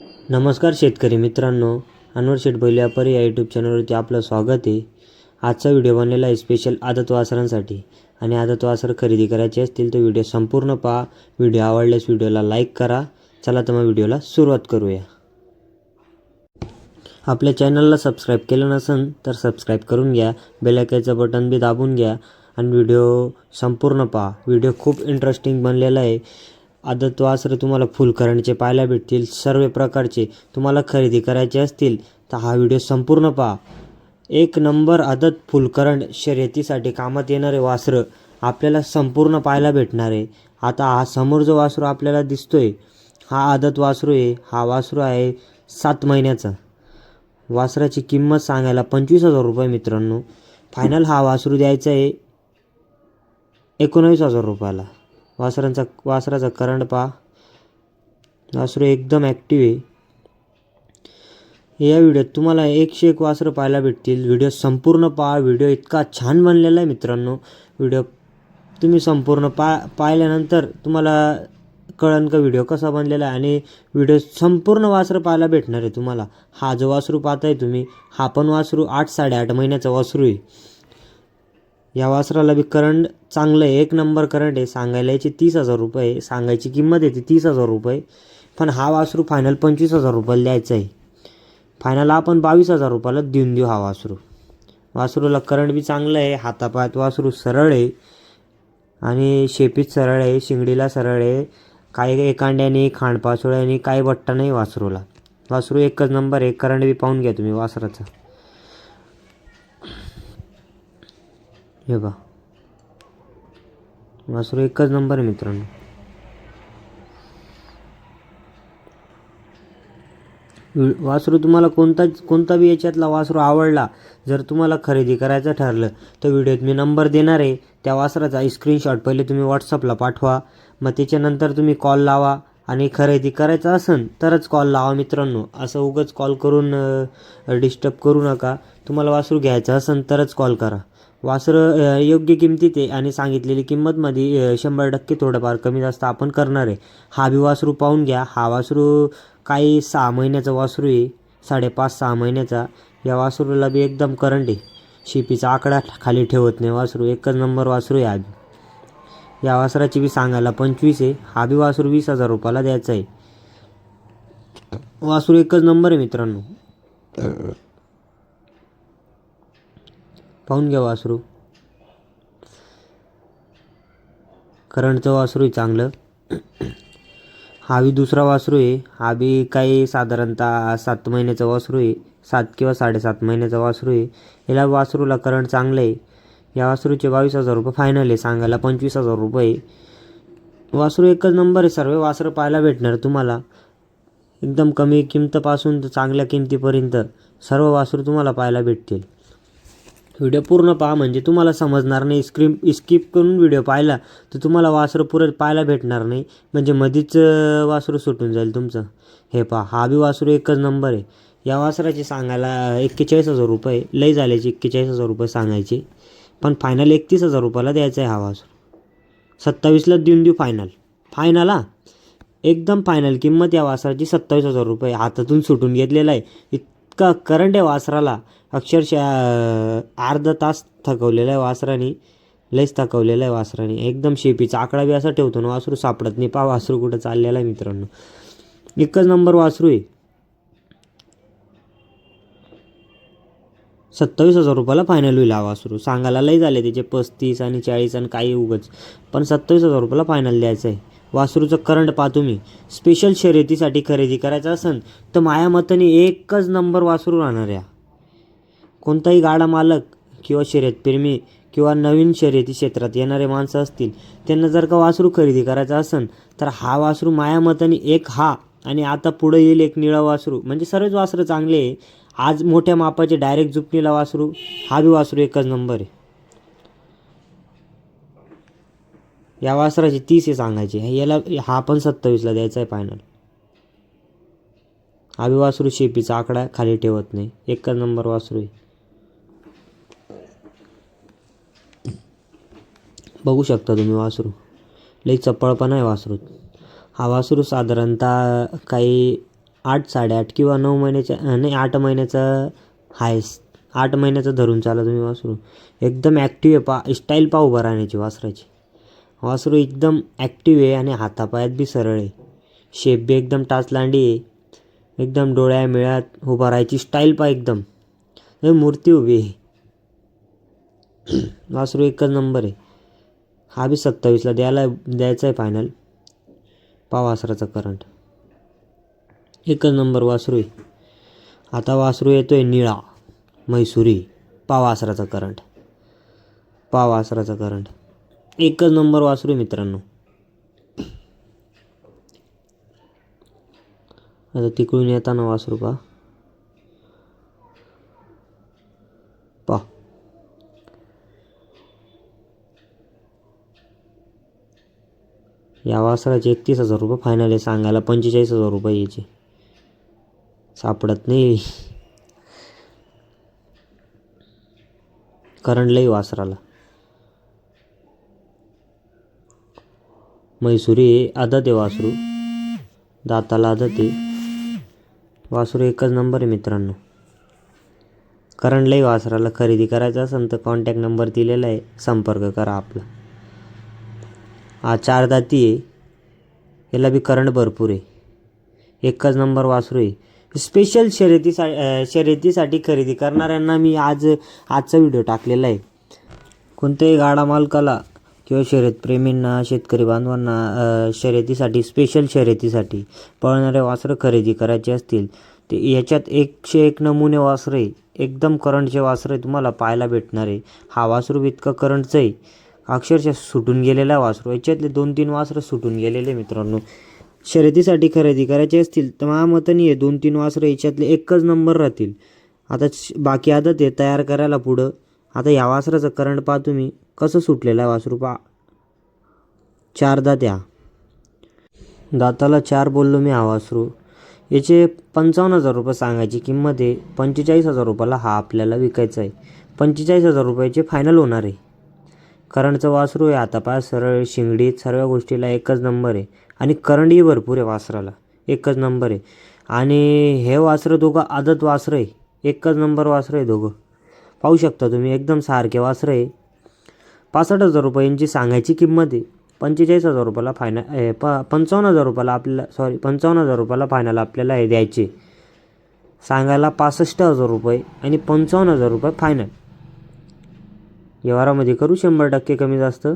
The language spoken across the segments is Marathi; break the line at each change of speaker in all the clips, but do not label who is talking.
नमस्कार शेतकरी मित्रांनो अनवर शेठ बैल व्यापारी या यूट्यूब चॅनलवरती आपलं स्वागत आहे. आजचा व्हिडिओ बनलेला आहे स्पेशल आदत वासरांसाठी. आणि आदत वासर खरेदी करायचे असतील तर व्हिडिओ संपूर्ण पहा. व्हिडिओ आवडल्यास व्हिडिओला लाईक करा. चला तर मग व्हिडिओला सुरुवात करूया. आपल्या चॅनलला सबस्क्राईब केलं नसेल तर सबस्क्राईब करून घ्या. बेलायकाचं बटन बी दाबून घ्या. आणि व्हिडिओ संपूर्ण पहा. व्हिडिओ खूप इंटरेस्टिंग बनलेला आहे. आदत वासरं तुम्हाला फुल पाहायला भेटतील सर्व प्रकारचे तुम्हाला खरेदी करायचे असतील तर हा व्हिडिओ संपूर्ण पहा. एक नंबर आदत फुलकरण शर्यतीसाठी कामात येणारे वासरं आपल्याला संपूर्ण पाहायला भेटणार आहे. आता हा समोर जो वासरू आपल्याला दिसतोय हा आदत वासरू आहे. हा वासरू आहे सात महिन्याचा. वासराची किंमत सांगायला पंचवीस हजार रुपये मित्रांनो. फायनल हा वासरू द्यायचा आहे एकोणावीस हजार रुपयाला. वासरांचा वासराचा करंट पहा. वासरू एकदम ॲक्टिव्ह आहे. या व्हिडिओत तुम्हाला एकशे एक वासरं पाहायला भेटतील. व्हिडिओ संपूर्ण पहा. व्हिडिओ इतका छान बनलेला आहे मित्रांनो. व्हिडिओ तुम्ही संपूर्ण पा पाहिल्यानंतर तुम्हाला कळन का व्हिडिओ कसा बनलेला आहे? आणि व्हिडिओ संपूर्ण वासरं पाहायला भेटणार आहे तुम्हाला. हा जो वासरू पाहताय तुम्ही हा पण वासरू आठ साडेआठ महिन्याचा वासरू आहे. या वासराला बी करंट चांगलं आहे. एक नंबर करंट आहे. सांगायला याची तीस हजार रुपये. सांगायची किंमत येते तीस हजार रुपये. पण हा वासरू फायनल पंचवीस हजार रुपयाला द्यायचा आहे. फायनल आपण बावीस हजार रुपयाला देऊन देऊ हा वासरू. वासरूला करंट बी चांगलं आहे. हातापायात वासरू सरळ आहे. आणि शेपीत सरळ आहे. शिंगडीला सरळ आहे. काही एकांड्याने खांडपासोळ्याने काही बट्टा नाही वासरूला. वासरू एकच नंबर आहे. करंट बी पाहून घ्या तुम्ही वासराचा. हे बा वासरू एकच नंबर आहे मित्रांनो. वासरू तुम्हाला कोणता कोणता बी याच्यातला वासरू आवडला जर तुम्हाला खरेदी करायचं ठरलं तर व्हिडिओत मी नंबर देणार आहे. त्या वासराचा स्क्रीनशॉट पहिले तुम्ही व्हॉट्सअपला पाठवा. मग त्याच्यानंतर तुम्ही कॉल लावा. आणि खरेदी करायचं असेल तरच कॉल लावा मित्रांनो. असं उगच कॉल करून डिस्टर्ब करू नका. तुम्हाला वासरू घ्यायचं असेल तरच कॉल करा. वासरं योग्य किमतीत आहे आणि सांगितलेली किंमतमध्ये शंभर टक्के थोडंफार कमी जास्त आपण करणार आहे. हा बी वासरू पाहून घ्या. हा वासरू काही सहा महिन्याचा वासरू आहे. साडेपाच सहा महिन्याचा. या वासरूला बी एकदम करंट आहे. शिपीचा आकडा खाली ठेवत नाही वासरू. एकच नंबर वासरू आहे आधी या वासराची बी सांगायला पंचवीस आहे. हा बी वासरू वीस हजार रुपयाला द्यायचा आहे. वासरू एकच नंबर आहे मित्रांनो. पाहून घ्या वासरू. करंटचं वासरू आहे चांगलं. हा बी दुसरा वासरू आहे. हा बी काही साधारणतः सात महिन्याचा वासरू आहे. सात किंवा साडेसात महिन्याचा वासरू आहे. याला वासरूला करंट चांगलं आहे. या वासरूचे बावीस हजार रुपये फायनल आहे. सांगायला पंचवीस हजार रुपये वासरू एकच नंबर आहे सर्व वासरं पाहायला भेटणार तुम्हाला. एकदम कमी किमतीपासून तर चांगल्या किमतीपर्यंत सर्व वासरू तुम्हाला पाहायला भेटतील. व्हिडिओ पूर्ण पहा म्हणजे तुम्हाला समजणार नाही. स्क्रीन स्किप करून व्हिडिओ पाहिला तर तुम्हाला वासरं पुरे पाहायला भेटणार नाही. म्हणजे मधीच वासरू सुटून जाईल तुमचं. हे पहा हा बी वासरू एकच नंबर आहे. या वासराची सांगायला एक्केचाळीस हजार रुपये. लई झाल्याची एक्केचाळीस हजार रुपये सांगायचे. पण फायनल एकतीस हजार रुपयाला द्यायचा आहे हा वासरू. सत्तावीसला देऊन देऊ फायनल फायनल हा? एकदम फायनल किंमत या वासराची सत्तावीस हजार रुपये. हातातून सुटून घेतलेला आहे. इतका करंट आहे वासराला. अक्षरशः अर्धा तास थकवलेला आहे वासराने लईच थकवलेला आहे वासराने एकदम शेपीचा आकडा बी असा ठेवतो ना वासरू सापडत नाही. पा वासरू कुठं चाललेला आहे मित्रांनो. एकच नंबर वासरू आहे. सत्तावीस हजार रुपयाला फायनल होईल हा वासरू. सांगायला लई झाले त्याचे पस्तीस आणि चाळीस आणि काही उगच. पण सत्तावीस हजार रुपयाला फायनल द्यायचं आहे. वासरूचं करंट पा तुम्ही. स्पेशल शर्यतीसाठी खरेदी करायचं असेल तर माया मताने एकच नंबर वासरू राहणार या कोणताही गाडा मालक किंवा शर्यतप्रेमी किंवा नवीन शर्यती क्षेत्रात येणारे माणसं असतील त्यांना जर का वासरू खरेदी करायचा असेल तर हा वासरू माया मताने एक हा आणि आता पुढं येईल एक निळा वासरू. म्हणजे सर्वच वासरं चांगले आहे. आज मोठ्या मापाचे डायरेक्ट जुपणीला वासरू हा बी वासरू एकच नंबर आहे. या वासराची तीस आहे सांगायची. याला हा पण सत्तावीसला द्यायचा आहे फायनल हा बी वासरू शेपीचा आकडा खाली ठेवत नाही. एकच नंबर वासरू आहे. बघू शकता तुम्ही वासरू. लई चपळपण आहे वासरू. हा वासरू साधारणतः काही आठ साडेआठ किंवा नऊ महिन्याच्या नाही आठ महिन्याचा आहेस आठ महिन्याचं धरून चाला तुम्ही वासरू. एकदम ॲक्टिव्ह आहे पा स्टाईल पाहू उभं राहण्याची वासराची. वासरू एकदम ॲक्टिव्ह आहे आणि हातापायात बी सरळ आहे. शेप बी एकदम टाचलांडी आहे. एकदम डोळ्या मिळ्यात उभा राहायची स्टाईल पा एकदम. मूर्ती उभी आहे. वासरू एकच नंबर आहे. हा बी सत्तावीसला द्यायला द्यायचा आहे फायनल पाव वासराचा करंट एकच नंबर वासरू आहे. आता वासरू येतो आहे निळा म्हैसुरी. पाव वासराचा करंट पाव वासराचा करंट एकच नंबर वासरू आहे मित्रांनो. आता तिकडून येताना वासरू पा या वासराचे एकतीस हजार रुपये फायनल आहे सांगायला पंचेचाळीस हजार रुपये याचे. सापडत नाही. करंटलाही वासराला. म्हैसुरी आहे आदत आहे वासरू. दाताला आदत आहे. वासरू एकच नंबर आहे मित्रांनो. करंटलाही वासराला खरेदी करायचं असेल तर कॉन्टॅक्ट नंबर दिलेला आहे. संपर्क करा आपला. हा चार दाती आहे. याला बी करंट भरपूर आहे. एकच नंबर वासरू आहे. स्पेशल शर्यतीसा शर्यतीसाठी खरेदी करणाऱ्यांना मी आज आजचा व्हिडिओ टाकलेला आहे. कोणत्याही गाडा मालकाला किंवा शर्यतप्रेमींना शेतकरी बांधवांना शर्यतीसाठी स्पेशल शर्यतीसाठी पळणारे वासरं खरेदी करायचे असतील ते याच्यात एकशे एक नमुने वासरे आहे. एकदम करंटचे वासरे तुम्हाला पाहायला भेटणार आहे. हा वासरू इतकं करंटचं आहे. अक्षरशः सुटून गेलेला वासरू. याच्यातले दोन तीन वासरं सुटून गेलेले मित्रांनो. शर्यतीसाठी खरेदी करायची असतील तर माझ्या आहे दोन तीन वासरं याच्यातले एकच नंबर राहतील. आता बाकी आदत आहे तयार करायला पुढं. आता या वासराचं करंट पहा तुम्ही. कसं सुटलेलं आहे वासरू पा चार दात दाताला चार बोललो मी हा वासरू. याचे पंचावन्न हजार रुपये सांगायची किंमत आहे. पंचेचाळीस हजार रुपयाला हा आपल्याला विकायचा आहे. पंचेचाळीस हजार रुपयाचे फायनल होणार आहे. करंटचं वासरू आहे. हातापाय सरळ शिंगडीत सर्व गोष्टीला एकच नंबर आहे. आणि करंटही भरपूर आहे वासराला. एकच नंबर आहे. आणि हे वासरं दोघं आदत वासरं आहे. एकच नंबर वासरं आहे दोघं. पाहू शकता तुम्ही एकदम सारखे वासरं आहे. पासष्ट हजार रुपयांची सांगायची किंमत आहे. पंचेचाळीस हजार रुपयाला फायनल प पंचावन्न हजार रुपयाला आपल्याला सॉरी पंचावन्न हजार रुपयाला फायनल आपल्याला हे द्यायचे. सांगायला पासष्ट हजार रुपये आणि पंचावन्न हजार रुपये फायनल व्यवहारामध्ये करू शंभर टक्के कमी जास्त.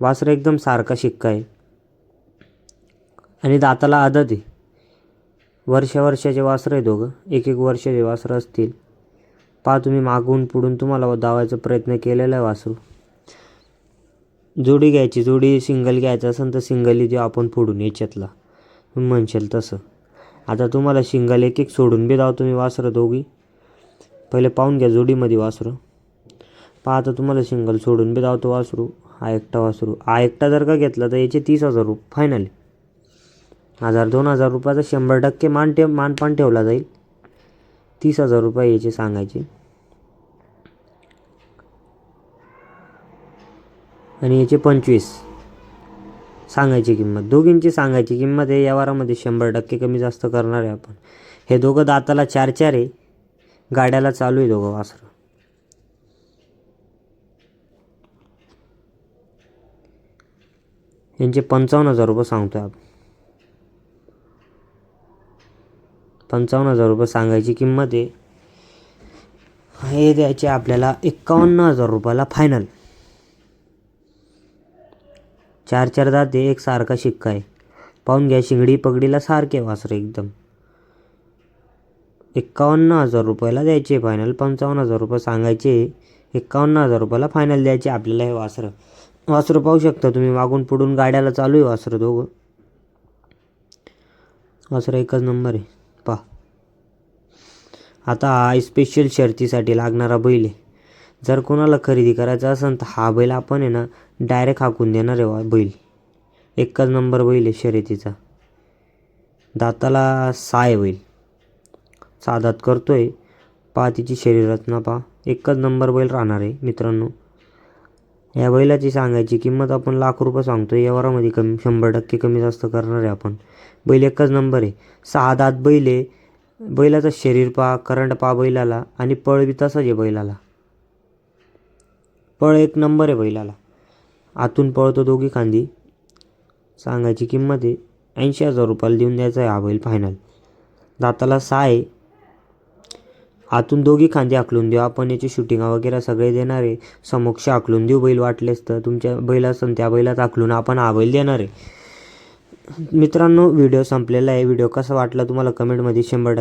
वासरं एकदम सारखा शिक्का आहे. आणि दाताला आदत आहे. वर्ष वर्षाचे वासरं आहे दोघं. एक एक वर्षाचे वासरं असतील. पहा तुम्ही मागून पुढून तुम्हाला दावायचा प्रयत्न केलेला आहे वासरू. जोडी घ्यायची. जोडी सिंगल घ्यायचं असेल तर सिंगली देऊ आपण फोडून याच्यातला. म्हणशील म्हणशाल तसं. आता तुम्हाला सिंगल एक एक सोडून बी दाव तुम्ही वासरं दोघी. पहिले पाहून घ्या जोडीमध्ये वासरं. पाहता तुम्हाला सिंगल सोडून बी धावतो वासरू. हा एकटा वासरू. हा एकटा जर का घेतला तर याचे तीस हजार रुपये फायनल हजार दोन हजार रुपयाचा शंभर टक्के मान ठेव मानपान ठेवला जाईल. तीस हजार रुपये याचे सांगायचे. आणि याचे पंचवीस. सांगायची किंमत. दोघींची सांगायची किंमत आहे या वारामध्ये शंभर टक्के कमी जास्त करणार आहे आपण. हे दोघं दाताला चार चार आहे. गाड्याला चालू आहे दोघं वासरं. यांचे पंचावन्न हजार रुपये सांगतोय आपण. पंचावन्न हजार रुपये सांगायची किंमत आहे. हे द्यायचे आपल्याला एक्कावन्न हजार रुपयाला फायनल चार चार दाते एक सारखा शिक्का आहे. पाहून घ्या शिंगडी पगडीला सारखे वासरे एकदम. एक्कावन्न हजार रुपयाला द्यायचे फायनल पंचावन्न हजार रुपये सांगायचे एक्कावन्न हजार रुपयाला फायनल द्यायचे आपल्याला हे वासरं. वासरं पाहू शकता तुम्ही. मागून पुढून गाड्याला चालू आहे वासरं दोघं. वासरं एकच नंबर आहे. पहा. आता हा स्पेशल शर्तीसाठी लागणारा बैल आहे. जर कोणाला खरेदी करायचा असेल तर हा बैल आपण आहे ना डायरेक्ट हाकून देणार आहे वा बैल. एकच नंबर बैल आहे शर्यतीचा. दाताला साय बैल. सादात करतोय. पहा तिची शरीर रचना पहा. एकच नंबर बैल राहणार आहे मित्रांनो. या बैलाची सांगायची किंमत आपण लाख रुपये सांगतो व्यवहारामध्ये कमी शंभर टक्के कमी जास्त करणार आहे आपण. बैल एकच नंबर आहे. सहा दात बैल आहे. बैलाचं शरीर पा करंट पा बैलाला आणि पळ बी तसंच आहे बैलाला. पळ एक नंबर आहे बैलाला. आतून पळतो दोघी खांदी. सांगायची किंमत आहे. ऐंशी हजार रुपयाला देऊन द्यायचा आहे हा बैल फायनल दाताला सहा आहे. आतून दोघी खांदी आखलून देऊ. आपण याची शूटिंग वगैरे सगळे देणार आहे. समक्ष आखलून देऊ बैल वाटलेस तर. तुमच्या बैल असेल त्या बैलात आखलून आपण हा बैल देणार आहे. मित्रांनो व्हिडिओ संपलेला आहे. व्हिडिओ कसा वाटला तुम्हाला कमेंटमध्ये शंभर